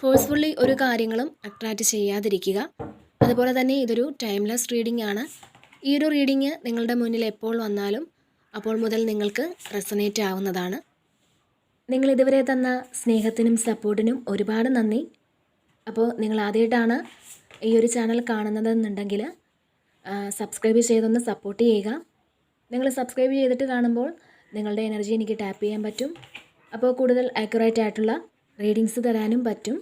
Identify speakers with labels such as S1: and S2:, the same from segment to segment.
S1: Forcefully ഒരു കാര്യങ്ങളും attract ചെയ്യാതിരിക്കുക. അതുപോലെ തന്നെ ഇതൊരു ടൈംലെസ് റീഡിംഗ് ആണ് ഈ ഒരു റീഡിങ് നിങ്ങളുടെ മുന്നിൽ എപ്പോൾ വന്നാലും അപ്പോൾ മുതൽ നിങ്ങൾക്ക് റെസനേറ്റ് ആവുന്നതാണ്. നിങ്ങൾ ഇതുവരെ തന്ന സ്നേഹത്തിനും സപ്പോർട്ടിനും ഒരുപാട് നന്ദി. അപ്പോൾ നിങ്ങൾ ആദ്യമായിട്ടാണ് ഈ ഒരു ചാനൽ കാണുന്നതെന്നുണ്ടെങ്കിൽ സബ്സ്ക്രൈബ് ചെയ്തൊന്ന് സപ്പോർട്ട് ചെയ്യുക. നിങ്ങൾ സബ്സ്ക്രൈബ് ചെയ്തിട്ട് കാണുമ്പോൾ നിങ്ങളുടെ എനർജി എനിക്ക് ടാപ്പ് ചെയ്യാൻ പറ്റും. അപ്പോൾ കൂടുതൽ ആക്യുറേറ്റ് ആയിട്ടുള്ള റീഡിങ്സ് തരാനും പറ്റും.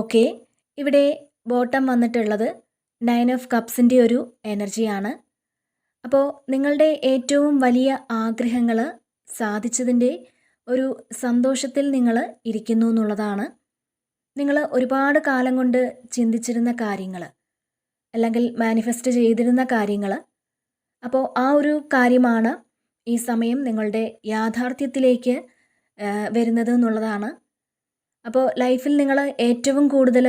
S1: ഓക്കെ ഇവിടെ ബോട്ടം വന്നിട്ടുള്ളത് നയൻ ഓഫ് കപ്സിന്റെ ഒരു എനർജിയാണ് അപ്പോൾ നിങ്ങളുടെ ഏറ്റവും വലിയ ആഗ്രഹങ്ങൾ സാധിച്ചതിന്റെ ഒരു സന്തോഷത്തിൽ നിങ്ങൾ ഇരിക്കുന്നു എന്നുള്ളതാണ്. നിങ്ങൾ ഒരുപാട് കാലം കൊണ്ട് ചിന്തിച്ചിരുന്ന കാര്യങ്ങൾ അല്ലെങ്കിൽ മാനിഫെസ്റ്റ് ചെയ്തിരുന്ന കാര്യങ്ങൾ അപ്പോൾ ആ ഒരു കാര്യമാണ് ഈ സമയം നിങ്ങളുടെ യാഥാർത്ഥ്യത്തിലേക്ക് വരുന്നത് എന്നുള്ളതാണ്. അപ്പോൾ ലൈഫിൽ നിങ്ങൾ ഏറ്റവും കൂടുതൽ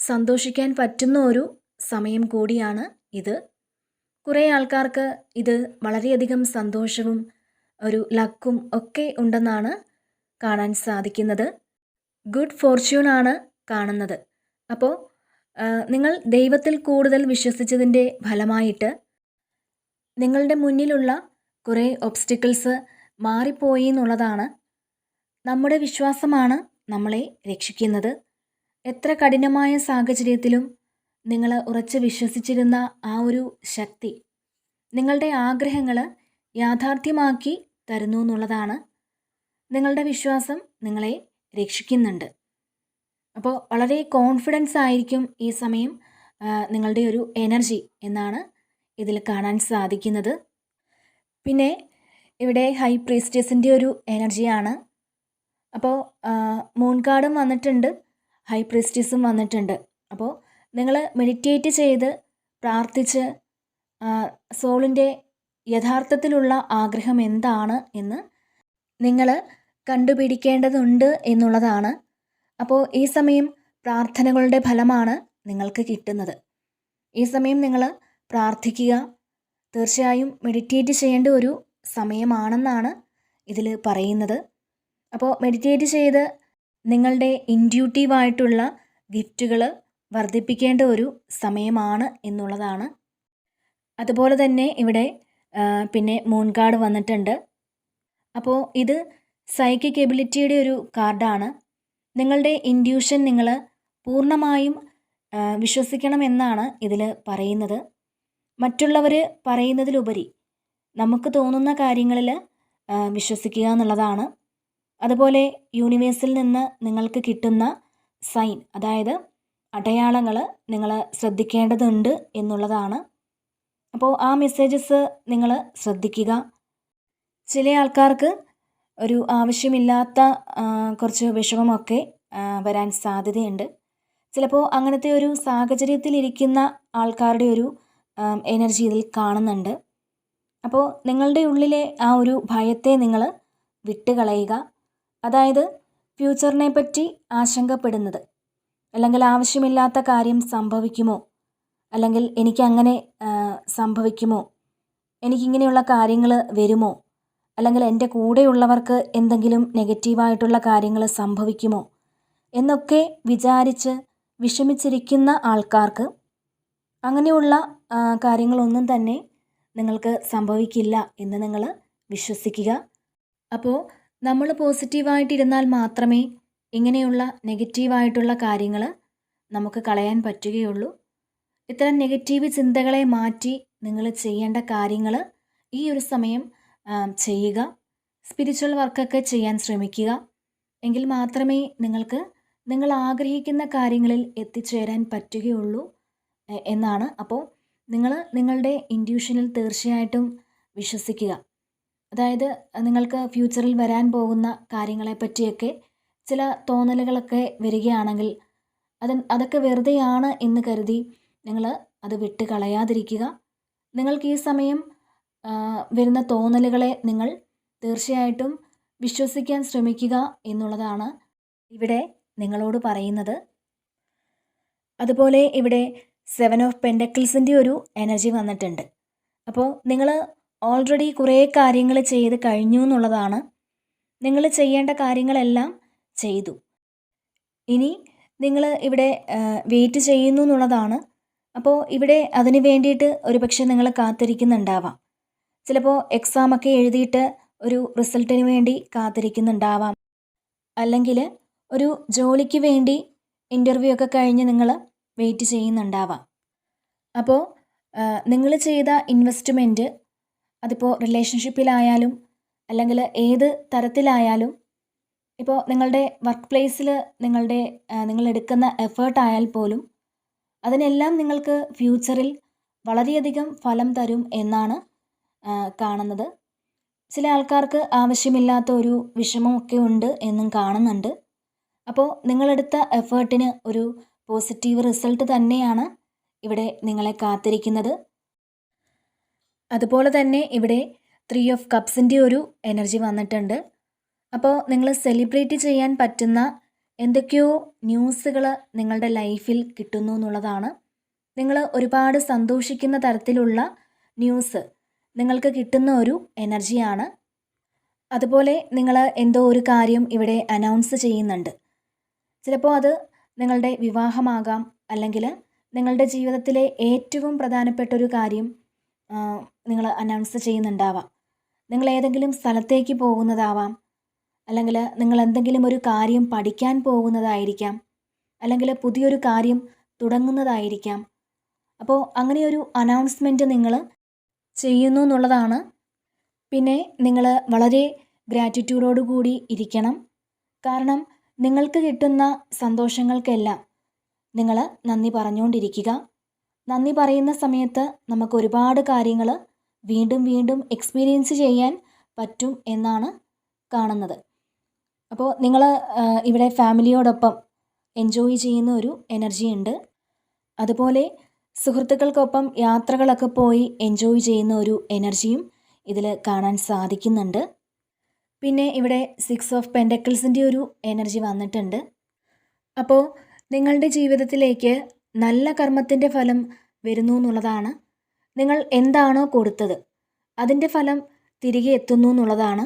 S1: സന്തോഷിക്കാൻ പറ്റുന്ന ഒരു സമയം കൂടിയാണ് ഇത്. കുറേ ആൾക്കാർക്ക് ഇത് വളരെയധികം സന്തോഷവും ഒരു ലക്കും ഒക്കെ ഉണ്ടെന്നാണ് കാണാൻ സാധിക്കുന്നത്. ഗുഡ് ഫോർച്യൂൺ ആണ് കാണുന്നത്. അപ്പോൾ നിങ്ങൾ ദൈവത്തിൽ കൂടുതൽ വിശ്വസിച്ചതിന്റെ ഫലമായിട്ട് നിങ്ങളുടെ മുന്നിലുള്ള കുറേ ഒബ്സ്റ്റിക്കിൾസ് മാറിപ്പോയി എന്നുള്ളതാണ് നമ്മുടെ വിശ്വാസമാണ് നമ്മളെ രക്ഷിക്കുന്നത്? എത്ര കഠിനമായ സാഹചര്യത്തിലും നിങ്ങൾ ഉറച്ച് വിശ്വസിച്ചിരുന്ന ആ ഒരു ശക്തി നിങ്ങളുടെ ആഗ്രഹങ്ങൾ യാഥാർത്ഥ്യമാക്കി തരുന്നു എന്നുള്ളതാണ് നിങ്ങളുടെ വിശ്വാസം നിങ്ങളെ രക്ഷിക്കുന്നുണ്ട്. അപ്പോൾ വളരെ കോൺഫിഡൻസ് ആയിരിക്കും ഈ സമയം നിങ്ങളുടെ ഒരു എനർജി എന്നാണ് ഇതിൽ കാണാൻ സാധിക്കുന്നത്. പിന്നെ ഇവിടെ ഹൈ പ്രീസ്റ്റേഴ്സിന്റെ ഒരു എനർജിയാണ് അപ്പോൾ മൂൺ കാർഡും വന്നിട്ടുണ്ട്. ഹൈ പ്രിസ്റ്റിസും വന്നിട്ടുണ്ട്. അപ്പോൾ നിങ്ങൾ മെഡിറ്റേറ്റ് ചെയ്ത് പ്രാർത്ഥിച്ച് സോളിന്റെ യഥാർത്ഥത്തിലുള്ള ആഗ്രഹം എന്താണ് എന്ന് നിങ്ങൾ കണ്ടുപിടിക്കേണ്ടതുണ്ട് എന്നുള്ളതാണ്. അപ്പോൾ ഈ സമയം പ്രാർത്ഥനകളുടെ ഫലമാണ് നിങ്ങൾക്ക് കിട്ടുന്നത്. ഈ സമയം നിങ്ങൾ പ്രാർത്ഥിക്കുക. തീർച്ചയായും മെഡിറ്റേറ്റ് ചെയ്യേണ്ട ഒരു സമയമാണെന്നാണ് ഇതിൽ പറയുന്നത്. അപ്പോൾ മെഡിറ്റേറ്റ് ചെയ്ത് നിങ്ങളുടെ ഇൻഡ്യൂട്ടീവായിട്ടുള്ള ഗിഫ്റ്റുകൾ വർദ്ധിപ്പിക്കേണ്ട ഒരു സമയമാണ് എന്നുള്ളതാണ്. അതുപോലെ തന്നെ ഇവിടെ പിന്നെ മൂൺ കാർഡ് വന്നിട്ടുണ്ട്. അപ്പോൾ ഇത് സൈക്കിക് എബിലിറ്റിയുടെ ഒരു കാർഡാണ് നിങ്ങളുടെ ഇൻഡ്യൂഷൻ നിങ്ങൾ പൂർണമായും വിശ്വസിക്കണമെന്നാണ് ഇതിൽ പറയുന്നത്. മറ്റുള്ളവർ പറയുന്നതിലുപരി നമുക്ക് തോന്നുന്ന കാര്യങ്ങളിൽ വിശ്വസിക്കുക എന്നുള്ളതാണ്. അതുപോലെ യൂണിവേഴ്സിൽ നിന്ന് നിങ്ങൾക്ക് കിട്ടുന്ന സൈൻ അതായത് അടയാളങ്ങൾ നിങ്ങൾ ശ്രദ്ധിക്കേണ്ടതുണ്ട് എന്നുള്ളതാണ്. അപ്പോൾ ആ മെസ്സേജസ് നിങ്ങൾ ശ്രദ്ധിക്കുക. ചില ആൾക്കാർക്ക് ഒരു ആവശ്യമില്ലാത്ത കുറച്ച് വിഷമമൊക്കെ വരാൻ സാധ്യതയുണ്ട്. ചിലപ്പോൾ അങ്ങനത്തെ ഒരു സാഹചര്യത്തിലിരിക്കുന്ന ആൾക്കാരുടെ ഒരു എനർജി ഇതിൽ കാണുന്നുണ്ട്. അപ്പോൾ നിങ്ങളുടെ ഉള്ളിലെ ആ ഒരു ഭയത്തെ നിങ്ങൾ വിട്ടുകളയുക. അതായത് ഫ്യൂച്ചറിനെ പറ്റി ആശങ്കപ്പെടുന്നത്. അല്ലെങ്കിൽ ആവശ്യമില്ലാത്ത കാര്യം സംഭവിക്കുമോ? അല്ലെങ്കിൽ എനിക്കങ്ങനെ സംഭവിക്കുമോ? എനിക്കിങ്ങനെയുള്ള കാര്യങ്ങൾ വരുമോ? അല്ലെങ്കിൽ എന്റെ കൂടെയുള്ളവർക്ക് എന്തെങ്കിലും നെഗറ്റീവായിട്ടുള്ള കാര്യങ്ങൾ സംഭവിക്കുമോ? എന്നൊക്കെ വിചാരിച്ച് വിഷമിച്ചിരിക്കുന്ന ആൾക്കാർക്ക് അങ്ങനെയുള്ള കാര്യങ്ങളൊന്നും തന്നെ നിങ്ങൾക്ക് സംഭവിക്കില്ല എന്ന് നിങ്ങൾ വിശ്വസിക്കുക. അപ്പോൾ നമ്മൾ പോസിറ്റീവായിട്ടിരുന്നാൽ മാത്രമേ ഇങ്ങനെയുള്ള നെഗറ്റീവായിട്ടുള്ള കാര്യങ്ങൾ നമുക്ക് കളയാൻ പറ്റുകയുള്ളൂ. ഇത്തരം നെഗറ്റീവ് ചിന്തകളെ മാറ്റി നിങ്ങൾ ചെയ്യേണ്ട കാര്യങ്ങൾ ഈ ഒരു സമയം ചെയ്യുക. സ്പിരിച്വൽ വർക്കൊക്കെ ചെയ്യാൻ ശ്രമിക്കുക. എങ്കിൽ മാത്രമേ നിങ്ങൾക്ക് നിങ്ങൾ ആഗ്രഹിക്കുന്ന കാര്യങ്ങളിൽ എത്തിച്ചേരാൻ പറ്റുകയുള്ളൂ എന്നാണ്. അപ്പോൾ നിങ്ങൾ നിങ്ങളുടെ ഇൻഡ്യൂഷനിൽ തീർച്ചയായിട്ടും വിശ്വസിക്കുക. അതായത് നിങ്ങൾക്ക് ഫ്യൂച്ചറിൽ വരാൻ പോകുന്ന കാര്യങ്ങളെ പറ്റിയൊക്കെ ചില തോന്നലുകളൊക്കെ വരികയാണെങ്കിൽ അത് അതൊക്കെ വെറുതെയാണ് എന്ന് കരുതി നിങ്ങൾ അത് വിട്ട് കളയാതിരിക്കുക. നിങ്ങൾക്ക് ഈ സമയം വരുന്ന തോന്നലുകളെ നിങ്ങൾ തീർച്ചയായിട്ടും വിശ്വസിക്കാൻ ശ്രമിക്കുക എന്നുള്ളതാണ് ഇവിടെ നിങ്ങളോട് പറയുന്നത്. അതുപോലെ ഇവിടെ സെവൻ ഓഫ് പെൻഡക്കിൾസിന്റെ ഒരു എനർജി വന്നിട്ടുണ്ട്. അപ്പോൾ നിങ്ങൾ ഓൾറെഡി കുറേ കാര്യങ്ങൾ ചെയ്ത് കഴിഞ്ഞു എന്നുള്ളതാണ്. നിങ്ങൾ ചെയ്യേണ്ട കാര്യങ്ങളെല്ലാം ചെയ്തു. ഇനി നിങ്ങൾ ഇവിടെ വെയിറ്റ് ചെയ്യുന്നു എന്നുള്ളതാണ്. അപ്പോൾ ഇവിടെ അതിന് വേണ്ടിയിട്ട് ഒരുപക്ഷെ നിങ്ങൾ കാത്തിരിക്കുന്നുണ്ടാവാം. ചിലപ്പോൾ എക്സാമൊക്കെ എഴുതിയിട്ട് ഒരു റിസൾട്ടിന് വേണ്ടി കാത്തിരിക്കുന്നുണ്ടാവാം. അല്ലെങ്കിൽ ഒരു ജോലിക്ക് വേണ്ടി ഇന്റർവ്യൂ ഒക്കെ കഴിഞ്ഞ് നിങ്ങൾ വെയിറ്റ് ചെയ്യുന്നുണ്ടാവാം. അപ്പോൾ നിങ്ങൾ ചെയ്ത ഇൻവെസ്റ്റ്മെന്റ് അതിപ്പോൾ റിലേഷൻഷിപ്പിലായാലും അല്ലെങ്കിൽ ഏത് തരത്തിലായാലും ഇപ്പോൾ നിങ്ങളുടെ വർക്ക് പ്ലേസിൽ നിങ്ങളുടെ നിങ്ങളെടുക്കുന്ന നിങ്ങൾ എടുക്കുന്ന എഫേർട്ട് ആയാൽ പോലും അതിനെല്ലാം നിങ്ങൾക്ക് ഫ്യൂച്ചറിൽ വളരെയധികം ഫലം തരും എന്നാണ് കാണുന്നത്. ചില ആൾക്കാർക്ക് ആവശ്യമില്ലാത്ത ഒരു വിഷമമൊക്കെ ഉണ്ട് എന്നും കാണുന്നുണ്ട്. അപ്പോൾ നിങ്ങളെടുത്ത എഫേർട്ടിന് ഒരു പോസിറ്റീവ് റിസൾട്ട് തന്നെയാണ് ഇവിടെ നിങ്ങളെ കാത്തിരിക്കുന്നത്. അതുപോലെ തന്നെ ഇവിടെ ത്രീ ഓഫ് കപ്സിന്റെ ഒരു എനർജി വന്നിട്ടുണ്ട്. അപ്പോൾ നിങ്ങൾ സെലിബ്രേറ്റ് ചെയ്യാൻ പറ്റുന്ന എന്തൊക്കെയോ ന്യൂസുകൾ നിങ്ങളുടെ ലൈഫിൽ കിട്ടുന്നു എന്നുള്ളതാണ്. നിങ്ങൾ ഒരുപാട് സന്തോഷിക്കുന്ന തരത്തിലുള്ള ന്യൂസ് നിങ്ങൾക്ക് കിട്ടുന്ന ഒരു എനർജിയാണ് അതുപോലെ നിങ്ങൾ എന്തോ ഒരു കാര്യം ഇവിടെ അനൗൺസ് ചെയ്യുന്നുണ്ട്. ചിലപ്പോൾ അത് നിങ്ങളുടെ വിവാഹമാകാം അല്ലെങ്കിൽ നിങ്ങളുടെ ജീവിതത്തിലെ ഏറ്റവും പ്രധാനപ്പെട്ട ഒരു കാര്യം നിങ്ങൾ അനൗൺസ് ചെയ്യുന്നുണ്ടാവാം. നിങ്ങൾ ഏതെങ്കിലും സ്ഥലത്തേക്ക് പോകുന്നതാവാം. അല്ലെങ്കിൽ നിങ്ങൾ എന്തെങ്കിലും ഒരു കാര്യം പഠിക്കാൻ പോകുന്നതായിരിക്കാം. അല്ലെങ്കിൽ പുതിയൊരു കാര്യം തുടങ്ങുന്നതായിരിക്കാം. അപ്പോൾ അങ്ങനെയൊരു അനൗൺസ്മെന്റ് നിങ്ങൾ ചെയ്യുന്നു എന്നുള്ളതാണ്. പിന്നെ നിങ്ങൾ വളരെ കൂടി ഇരിക്കണം. കാരണം നിങ്ങൾക്ക് കിട്ടുന്ന സന്തോഷങ്ങൾക്കെല്ലാം നിങ്ങൾ നന്ദി പറഞ്ഞുകൊണ്ടിരിക്കുക. നന്ദി പറയുന്ന സമയത്ത് നമുക്ക് ഒരുപാട് കാര്യങ്ങൾ വീണ്ടും വീണ്ടും എക്സ്പീരിയൻസ് ചെയ്യാൻ പറ്റും എന്നാണ് കാണുന്നത്. അപ്പോൾ നിങ്ങൾ ഇവിടെ ഫാമിലിയോടൊപ്പം എൻജോയ് ചെയ്യുന്ന ഒരു എനർജി ഉണ്ട്. അതുപോലെ സുഹൃത്തുക്കൾക്കൊപ്പം യാത്രകളൊക്കെ പോയി എൻജോയ് ചെയ്യുന്ന ഒരു എനർജിയും ഇതിൽ കാണാൻ സാധിക്കുന്നുണ്ട്. പിന്നെ ഇവിടെ സിക്സ് ഓഫ് പെൻഡക്കിൾസിന്റെ ഒരു എനർജി വന്നിട്ടുണ്ട്. അപ്പോൾ നിങ്ങളുടെ ജീവിതത്തിലേക്ക് നല്ല കർമ്മത്തിന്റെ ഫലം വരുന്നു എന്നുള്ളതാണ്. നിങ്ങൾ എന്താണോ കൊടുത്തത് അതിന്റെ ഫലം തിരികെ എത്തുന്നു എന്നുള്ളതാണ്.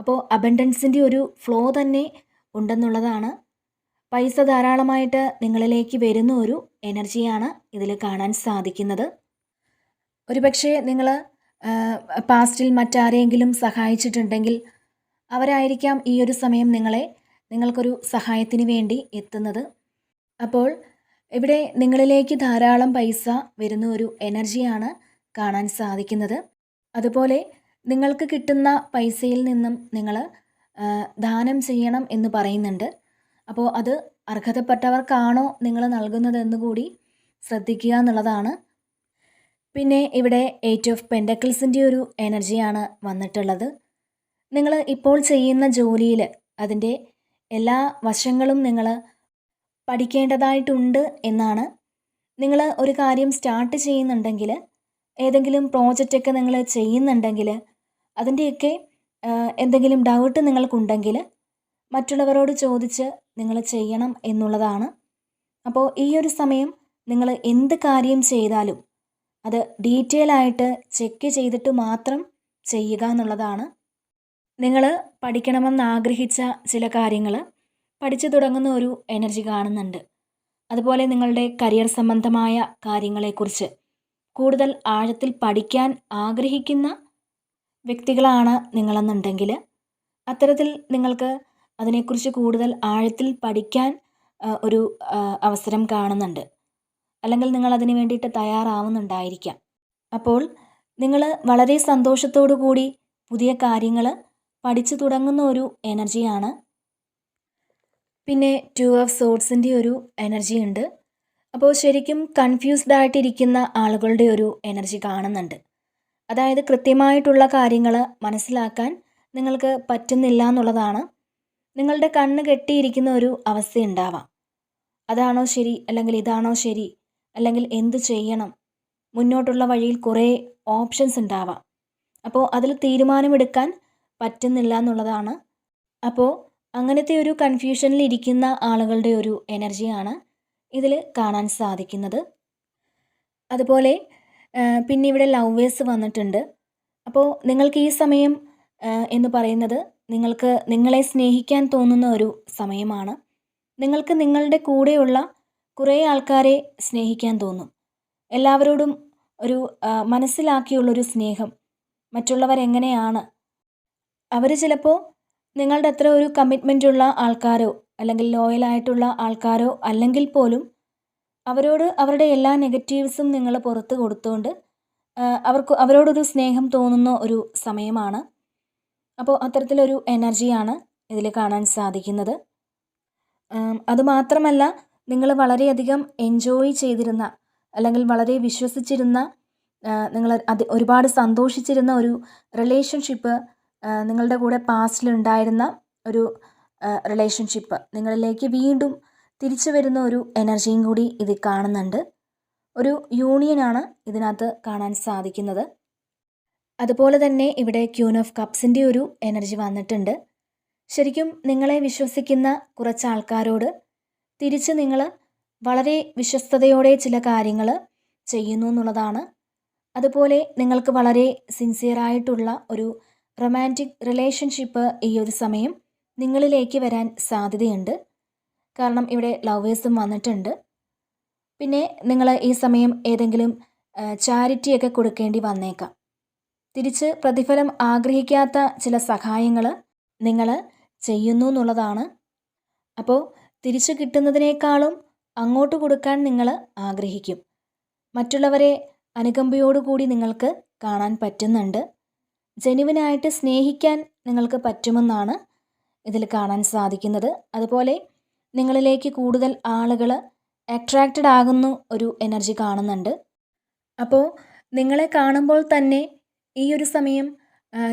S1: അപ്പോൾ അബൻഡൻസിന്റെ ഒരു ഫ്ലോ തന്നെ ഉണ്ടെന്നുള്ളതാണ്. പൈസ ധാരാളമായിട്ട് നിങ്ങളിലേക്ക് വരുന്ന ഒരു എനർജിയാണ് ഇതിൽ കാണാൻ സാധിക്കുന്നത്. ഒരുപക്ഷെ നിങ്ങൾ പാസ്റ്റിൽ മറ്റാരെങ്കിലും സഹായിച്ചിട്ടുണ്ടെങ്കിൽ അവരായിരിക്കാം ഈ ഒരു സമയം നിങ്ങളെ നിങ്ങൾക്കൊരു സഹായത്തിന് വേണ്ടി എത്തുന്നത്. അപ്പോൾ ഇവിടെ നിങ്ങളിലേക്ക് ധാരാളം പൈസ വരുന്ന ഒരു എനർജിയാണ് കാണാൻ സാധിക്കുന്നത്. അതുപോലെ നിങ്ങൾക്ക് കിട്ടുന്ന പൈസയിൽ നിന്നും നിങ്ങൾ ദാനം ചെയ്യണം എന്ന് പറയുന്നുണ്ട്. അപ്പോൾ അത് അർഹതപ്പെട്ടവർക്കാണോ നിങ്ങൾ നൽകുന്നതെന്ന് കൂടി ശ്രദ്ധിക്കുക എന്നുള്ളതാണ്. പിന്നെ ഇവിടെ എയ്റ്റ് ഓഫ് പെൻഡക്കിൾസിന്റെ ഒരു എനർജിയാണ് വന്നിട്ടുള്ളത്. നിങ്ങൾ ഇപ്പോൾ ചെയ്യുന്ന ജോലിയിൽ അതിന്റെ എല്ലാ വശങ്ങളും നിങ്ങൾ പഠിക്കേണ്ടതായിട്ടുണ്ട് എന്നാണ്. നിങ്ങൾ ഒരു കാര്യം സ്റ്റാർട്ട് ചെയ്യുന്നുണ്ടെങ്കിൽ ഏതെങ്കിലും പ്രോജക്റ്റൊക്കെ നിങ്ങൾ ചെയ്യുന്നുണ്ടെങ്കിൽ അതിന്റെയൊക്കെ എന്തെങ്കിലും ഡൗട്ട് നിങ്ങൾക്കുണ്ടെങ്കിൽ മറ്റുള്ളവരോട് ചോദിച്ച് നിങ്ങൾ ചെയ്യണം എന്നുള്ളതാണ്. അപ്പോൾ ഈ ഒരു സമയം നിങ്ങൾ എന്ത് കാര്യം ചെയ്താലും അത് ഡീറ്റെയിൽ ആയിട്ട് ചെക്ക് ചെയ്തിട്ട് മാത്രം ചെയ്യുക എന്നുള്ളതാണ്. നിങ്ങൾ പഠിക്കണമെന്ന് ആഗ്രഹിച്ച ചില കാര്യങ്ങൾ പഠിച്ചു തുടങ്ങുന്ന ഒരു എനർജി കാണുന്നുണ്ട്. അതുപോലെ നിങ്ങളുടെ കരിയർ സംബന്ധമായ കാര്യങ്ങളെക്കുറിച്ച് കൂടുതൽ ആഴത്തിൽ പഠിക്കാൻ ആഗ്രഹിക്കുന്ന വ്യക്തികളാണ് നിങ്ങളെന്നുണ്ടെങ്കിൽ അത്തരത്തിൽ നിങ്ങൾക്ക് അതിനെക്കുറിച്ച് കൂടുതൽ ആഴത്തിൽ പഠിക്കാൻ ഒരു അവസരം കാണുന്നുണ്ട്. അല്ലെങ്കിൽ നിങ്ങൾ അതിന് വേണ്ടിയിട്ട് തയ്യാറാവുന്നുണ്ടായിരിക്കാം. അപ്പോൾ നിങ്ങൾ വളരെ സന്തോഷത്തോടു കൂടി പുതിയ കാര്യങ്ങൾ പഠിച്ചു തുടങ്ങുന്ന ഒരു എനർജിയാണ് പിന്നെ ടു ഓഫ് സോർട്സിന്റെ ഒരു എനർജി ഉണ്ട്. അപ്പോൾ ശരിക്കും കൺഫ്യൂസ്ഡ് ആയിട്ടിരിക്കുന്ന ആളുകളുടെ ഒരു എനർജി കാണുന്നുണ്ട്. അതായത് കൃത്യമായിട്ടുള്ള കാര്യങ്ങൾ മനസ്സിലാക്കാൻ നിങ്ങൾക്ക് പറ്റുന്നില്ല എന്നുള്ളതാണ്. നിങ്ങളുടെ കണ്ണ് കെട്ടിയിരിക്കുന്ന ഒരു അവസ്ഥ അവസ്ഥയുണ്ടാവാം അതാണോ ശരി അല്ലെങ്കിൽ ഇതാണോ ശരി അല്ലെങ്കിൽ എന്ത് ചെയ്യണം? മുന്നോട്ടുള്ള വഴിയിൽ കുറേ ഓപ്ഷൻസ് ഉണ്ടാവാം. അപ്പോൾ അതിൽ തീരുമാനമെടുക്കാൻ പറ്റുന്നില്ല എന്നുള്ളതാണ്. അപ്പോൾ അങ്ങനത്തെ ഒരു കൺഫ്യൂഷനിൽ ഇരിക്കുന്ന ആളുകളുടെ ഒരു എനർജിയാണ് ഇതിൽ കാണാൻ സാധിക്കുന്നത്. അതുപോലെ പിന്നെ ഇവിടെ ലവേഴ്സ് വന്നിട്ടുണ്ട്. അപ്പോൾ നിങ്ങൾക്ക് ഈ സമയം എന്ന് പറയുന്നത് നിങ്ങൾക്ക് നിങ്ങളെ സ്നേഹിക്കാൻ തോന്നുന്ന ഒരു സമയമാണ്. നിങ്ങൾക്ക് നിങ്ങളുടെ കൂടെയുള്ള കുറേ ആൾക്കാരെ സ്നേഹിക്കാൻ തോന്നും. എല്ലാവരോടും ഒരു മനസ്സിലാക്കിയുള്ളൊരു സ്നേഹം മറ്റുള്ളവരെങ്ങനെയാണ്? അവർ ചിലപ്പോൾ നിങ്ങളുടെ അത്ര ഒരു കമ്മിറ്റ്മെന്റ് ഉള്ള ആൾക്കാരോ അല്ലെങ്കിൽ ലോയലായിട്ടുള്ള ആൾക്കാരോ അല്ലെങ്കിൽ പോലും അവരോട് അവരുടെ എല്ലാ നെഗറ്റീവ്സും നിങ്ങൾ പുറത്ത് കൊടുത്തുകൊണ്ട് അവർക്ക് അവരോടൊരു സ്നേഹം തോന്നുന്ന ഒരു സമയമാണ്. അപ്പോൾ അത്തരത്തിലൊരു എനർജിയാണ് ഇതിൽ കാണാൻ സാധിക്കുന്നത്. അതുമാത്രമല്ല നിങ്ങൾ വളരെയധികം എൻജോയ് ചെയ്തിരുന്ന അല്ലെങ്കിൽ വളരെ വിശ്വസിച്ചിരുന്ന നിങ്ങൾ അത് ഒരുപാട് സന്തോഷിച്ചിരുന്ന ഒരു റിലേഷൻഷിപ്പ് നിങ്ങളുടെ കൂടെ പാസ്റ്റിലുണ്ടായിരുന്ന ഒരു റിലേഷൻഷിപ്പ് നിങ്ങളിലേക്ക് വീണ്ടും തിരിച്ചു വരുന്ന ഒരു എനർജിയും കൂടി ഇത് കാണുന്നുണ്ട്. ഒരു യൂണിയനാണ് ഇതിനകത്ത് കാണാൻ സാധിക്കുന്നത്. അതുപോലെ തന്നെ ഇവിടെ ക്യൂൻ ഓഫ് കപ്സിന്റെ ഒരു എനർജി വന്നിട്ടുണ്ട്. ശരിക്കും നിങ്ങളെ വിശ്വസിക്കുന്ന കുറച്ച് ആൾക്കാരോട് തിരിച്ച് നിങ്ങൾ വളരെ വിശ്വസ്തയോടെ ചില കാര്യങ്ങൾ ചെയ്യുന്നു എന്നുള്ളതാണ്. അതുപോലെ നിങ്ങൾക്ക് വളരെ സിൻസിയറായിട്ടുള്ള ഒരു റൊമാന്റിക് റിലേഷൻഷിപ്പ് ഈ ഒരു സമയം നിങ്ങളിലേക്ക് വരാൻ സാധ്യതയുണ്ട്. കാരണം ഇവിടെ ലവേഴ്സും വന്നിട്ടുണ്ട്. പിന്നെ നിങ്ങൾ ഈ സമയം ഏതെങ്കിലും ചാരിറ്റിയൊക്കെ കൊടുക്കേണ്ടി വന്നേക്കാം. തിരിച്ച് പ്രതിഫലം ആഗ്രഹിക്കാത്ത ചില സഹായങ്ങൾ നിങ്ങൾ ചെയ്യുന്നു എന്നുള്ളതാണ്. അപ്പോൾ തിരിച്ചു കിട്ടുന്നതിനേക്കാളും അങ്ങോട്ട് കൊടുക്കാൻ നിങ്ങൾ ആഗ്രഹിക്കും. മറ്റുള്ളവരെ അനുകമ്പയോടുകൂടി നിങ്ങൾക്ക് കാണാൻ പറ്റുന്നുണ്ട്. ജെനുവിനായിട്ട് സ്നേഹിക്കാൻ നിങ്ങൾക്ക് പറ്റുമെന്നാണ് ഇതിൽ കാണാൻ സാധിക്കുന്നത്. അതുപോലെ നിങ്ങളിലേക്ക് കൂടുതൽ ആളുകൾ അട്രാക്റ്റഡ് ആകുന്ന ഒരു എനർജി കാണുന്നുണ്ട്. അപ്പോൾ നിങ്ങളെ കാണുമ്പോൾ തന്നെ ഈ ഒരു സമയം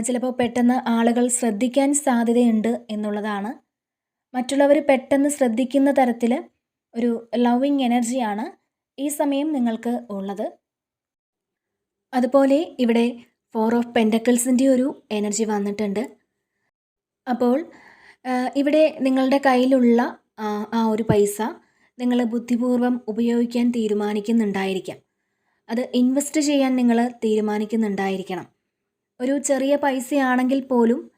S1: ചിലപ്പോൾ പെട്ടെന്ന് ആളുകൾ ശ്രദ്ധിക്കാൻ സാധ്യതയുണ്ട് എന്നുള്ളതാണ്. മറ്റുള്ളവർ പെട്ടെന്ന് ശ്രദ്ധിക്കുന്ന തരത്തിൽ ഒരു ലവിങ് എനർജിയാണ് ഈ സമയം നിങ്ങൾക്ക് ഉള്ളത്. അതുപോലെ ഇവിടെ ഫോർ ഓഫ് പെൻഡക്കിൾസിന്റെ ഒരു എനർജി വന്നിട്ടുണ്ട്. അപ്പോൾ ഇവിടെ നിങ്ങളുടെ കയ്യിലുള്ള ആ, ഒരു പൈസ നിങ്ങൾ ബുദ്ധിപൂർവം ഉപയോഗിക്കാൻ തീരുമാനിക്കുന്നുണ്ടായിരിക്കാം. അത് ഇൻവെസ്റ്റ് ചെയ്യാൻ നിങ്ങൾ തീരുമാനിക്കുന്നുണ്ടായിരിക്കണം. ഒരു ചെറിയ പൈസയാണെങ്കിൽ പോലും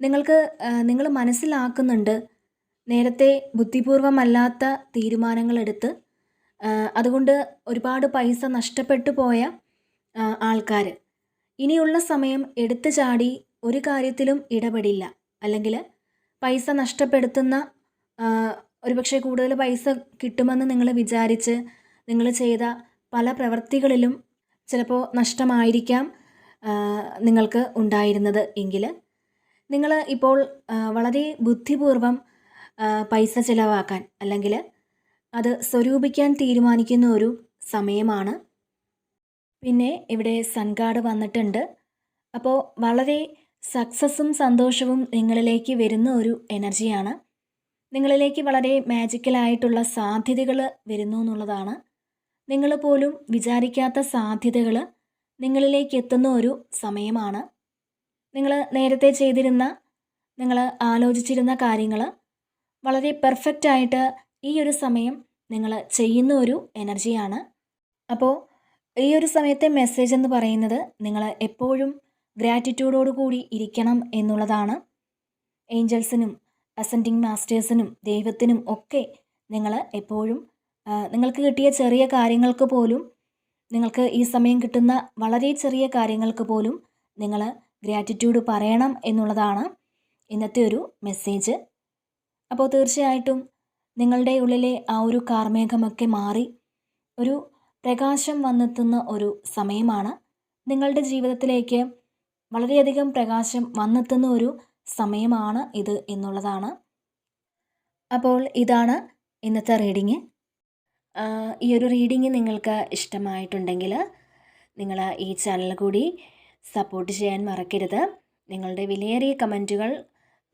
S1: നിങ്ങൾക്ക് നിങ്ങൾ മനസ്സിലാക്കുന്നുണ്ട് നേരത്തെ ബുദ്ധിപൂർവമല്ലാത്ത തീരുമാനങ്ങളെടുത്ത് അതുകൊണ്ട് ഒരുപാട് പൈസ നഷ്ടപ്പെട്ടു പോയ ആൾക്കാർ ഇനിയുള്ള സമയം എടുത്തു ചാടി ഒരു കാര്യത്തിലും ഇടപെടില്ല. അല്ലെങ്കിൽ പൈസ നഷ്ടപ്പെടുത്തുന്ന ഒരുപക്ഷെ കൂടുതൽ പൈസ കിട്ടുമെന്ന് നിങ്ങൾ വിചാരിച്ച് നിങ്ങൾ ചെയ്ത പല പ്രവൃത്തികളിലും ചിലപ്പോൾ നഷ്ടമായിരിക്കാം നിങ്ങൾക്ക് ഉണ്ടായിരുന്നത് എങ്കിൽ. നിങ്ങൾ ഇപ്പോൾ വളരെ ബുദ്ധിപൂർവം പൈസ ചിലവാക്കാൻ അല്ലെങ്കിൽ അത് സ്വരൂപിക്കാൻ തീരുമാനിക്കുന്ന ഒരു സമയമാണ്. പിന്നെ ഇവിടെ സൺഗാർഡ് വന്നിട്ടുണ്ട്. അപ്പോൾ വളരെ സക്സസ്സും സന്തോഷവും നിങ്ങളിലേക്ക് വരുന്ന ഒരു എനർജിയാണ് നിങ്ങളിലേക്ക് വളരെ മാജിക്കലായിട്ടുള്ള സാധ്യതകൾ വരുന്നു എന്നുള്ളതാണ്. നിങ്ങൾ പോലും വിചാരിക്കാത്ത സാധ്യതകൾ നിങ്ങളിലേക്ക് എത്തുന്ന ഒരു സമയമാണ്. നിങ്ങൾ നേരത്തെ ചെയ്തിരുന്ന നിങ്ങൾ ആലോചിച്ചിരുന്ന കാര്യങ്ങൾ വളരെ പെർഫെക്റ്റ് ആയിട്ട് ഈ ഒരു സമയം നിങ്ങൾ ചെയ്യുന്ന ഒരു എനർജിയാണ് അപ്പോൾ ഈ ഒരു സമയത്തെ മെസ്സേജ് എന്ന് പറയുന്നത് നിങ്ങൾ എപ്പോഴും ഗ്രാറ്റിറ്റ്യൂഡോട് കൂടി ഇരിക്കണം എന്നുള്ളതാണ്. ഏഞ്ചൽസിനും അസെൻഡിങ് മാസ്റ്റേഴ്സിനും ദൈവത്തിനും ഒക്കെ നിങ്ങൾ എപ്പോഴും നിങ്ങൾക്ക് കിട്ടിയ ചെറിയ കാര്യങ്ങൾക്ക് പോലും നിങ്ങൾക്ക് ഈ സമയം കിട്ടുന്ന വളരെ ചെറിയ കാര്യങ്ങൾക്ക് പോലും നിങ്ങൾ ഗ്രാറ്റിറ്റ്യൂഡ് പറയണം എന്നുള്ളതാണ് ഇന്നത്തെ ഒരു മെസ്സേജ് അപ്പോൾ തീർച്ചയായിട്ടും നിങ്ങളുടെ ഉള്ളിലെ ആ ഒരു കാർമേഘമൊക്കെ മാറി ഒരു പ്രകാശം വന്നെത്തുന്ന ഒരു സമയമാണ്. നിങ്ങളുടെ ജീവിതത്തിലേക്ക് വളരെയധികം പ്രകാശം വന്നെത്തുന്ന ഒരു സമയമാണ് ഇത് എന്നുള്ളതാണ്. അപ്പോൾ ഇതാണ് ഇന്നത്തെ റീഡിങ്. ഈ ഒരു റീഡിങ് നിങ്ങൾക്ക് ഇഷ്ടമായിട്ടുണ്ടെങ്കിൽ നിങ്ങൾ ഈ ചാനൽ കൂടി സപ്പോർട്ട് ചെയ്യാൻ മറക്കരുത്. നിങ്ങളുടെ വിലയേറിയ കമന്റുകൾ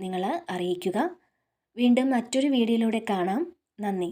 S1: നിങ്ങൾ അറിയിക്കുക. വീണ്ടും മറ്റൊരു വീഡിയോയിലൂടെ കാണാം. നന്ദി.